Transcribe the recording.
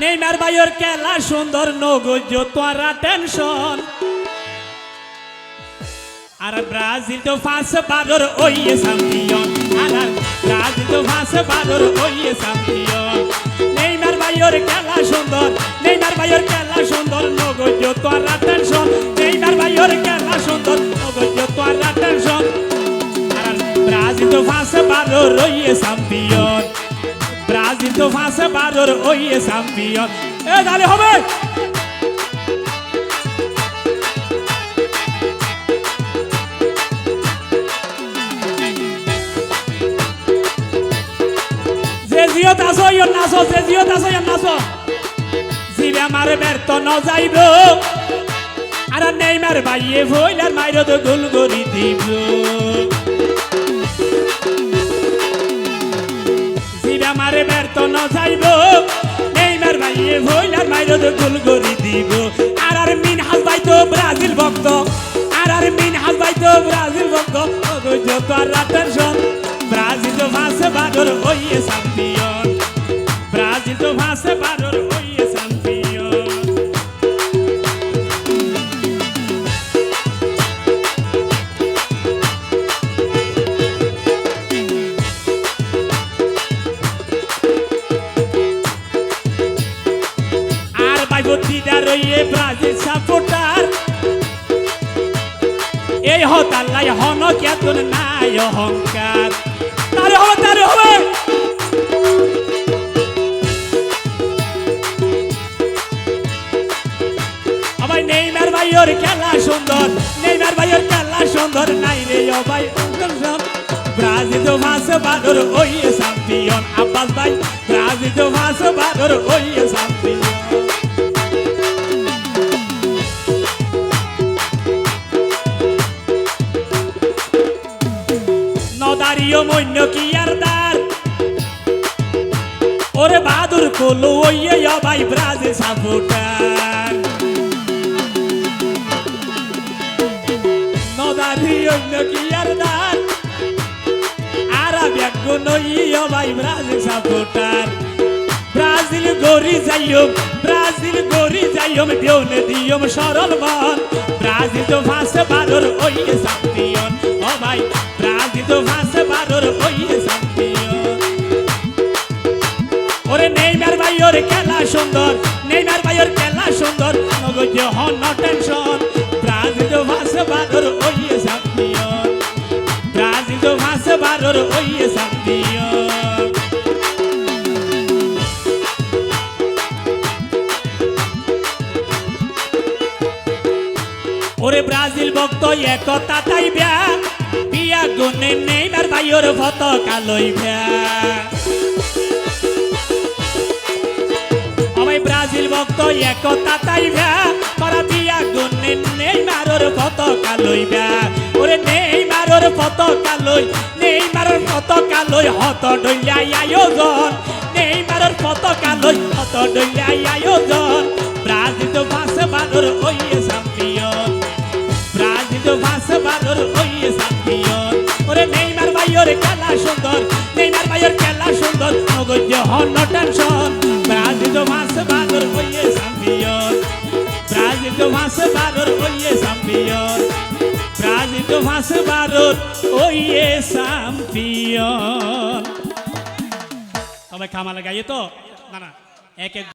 Neymar ভাইয়ের খেলা সুন্দর নগজ তোরা টেনশন আর ব্রাজিল তো ফাঁস বাদর ওইয়ে সাম্পিয়ন আর ব্রাজিল তো ফাঁস বাদর ওইয়ে সাম্পিয়ন নেইমার ভাইয়ের খেলা সুন্দর, নেইমার ভাইয়ের খেলা সুন্দর নগজ তোরা টেনশন নেইমার ভাইয়ের খেলা সুন্দর নগজ তোরা টেনশন আর ব্রাজিল তো ফাঁস বাদর ওইয়ে সাম্পিয়ন ব্রাজিল তো ফাঁস বাদর ওইয়ে সাম্পিয়ন এ তাহলে হবে। যে জিয়ত আছো ইয়ন নাচো যে জিয়ত আছো ইয়ন নাচো জিবে আমার ব্যর্থ ন যাইব আর নেইমার বাইয়ে ভইলার মাইর তো গোল দিব। আমার ব্যর্থ ন যাইব। নেইমার ভাইয়ে ভইলার বাইরে তো গোল করি দিব। আর আর মিন হাল ভাই তো ব্রাজিল ভক্ত। আর আর মিন হাল ভাই তো ব্রাজিল ভক্ত। যত আর রাতের সন ব্রাজিল তো ভাসে বাদর হইয়ে চ্যাম্পিয়ন ব্রাজিল তো ভাসে রইয়ে ব্রাজিল সাপোর্টার এই হতাল্লাই হন কেতন নাই অহংকার? তারে হবে তারে হবে। আবার নেইমার ভাইয়ের খেলা সুন্দর, নেইমার ভাইয়ের খেলা সুন্দর। নাই রে ভাই ব্রাজিল তো ভাস বাদর ওইয়ে চ্যাম্পিয়ন আব্বাস ভাই, ব্রাজিল তো ভাস বাদর ওইয়ে চ্যাম্পিয়ন নদারিও মৈন্য কি আর দার ওরে বাদুর কোলো, ওইয়ে ভাই ইয়ে ভাই ব্রাজিল গরি যাইম ব্রাজিল গরি যাইম দেউনে দিয়ম সরল মন। ব্রাজিল তো ফাঁসে বারোর ওইয়ে চ্যাম্পিয়ন ও ভাই ওইয়ে চ্যাম্পিয়ন ওরে নেইমার ভাই ওর খেলা সুন্দর, নেইমার ভাই ওর খেলা সুন্দর। হন টেনশন ব্রাজিল ফাঁসে বারোর ওইয়ে চ্যাম্পিয়ন ব্রাজিল ফাঁসে বারোর ওইয়ে চ্যাম্পিয়ন ওরে ব্রাজিল ভক্ত একতা তাই ব্যাা বিয়া গুনে নেইমার ভাইয়ের পতাকা লইব্যা আমায় ব্রাজিল ভক্ত একতা তাই ব্যাা করা বিয়া গুনে নেইমারের পতাকা লইব্যা ওরে নেইমারের পতাকা লই নেইমারের পতাকা লই হত ডইলাই আয়োজন। নেই নেইমারের পতাকা লই হত ডইলাই আয়োজন। ব্রাজিল তো পাশে বানর হইয়ে চ্যাম্পিয়ন ব্রাজিল তো পাশে বানর হইয়ে চ্যাম্পিয়ন ভাইয়ের খেলা সুন্দর, নেইমার ভাইয়ের খেলা সুন্দর নগজ হন টেনশন। ব্রাজিল পাশে বানর হইয়ে চ্যাম্পিয়ন। ব্রাজিল পাশে বানর হইয়ে চ্যাম্পিয়ন। ব্রাজিল পাশে বানর হইয়ে চ্যাম্পিয়ন। সবাই খামালে গাইয়ে তো? না না, এক এক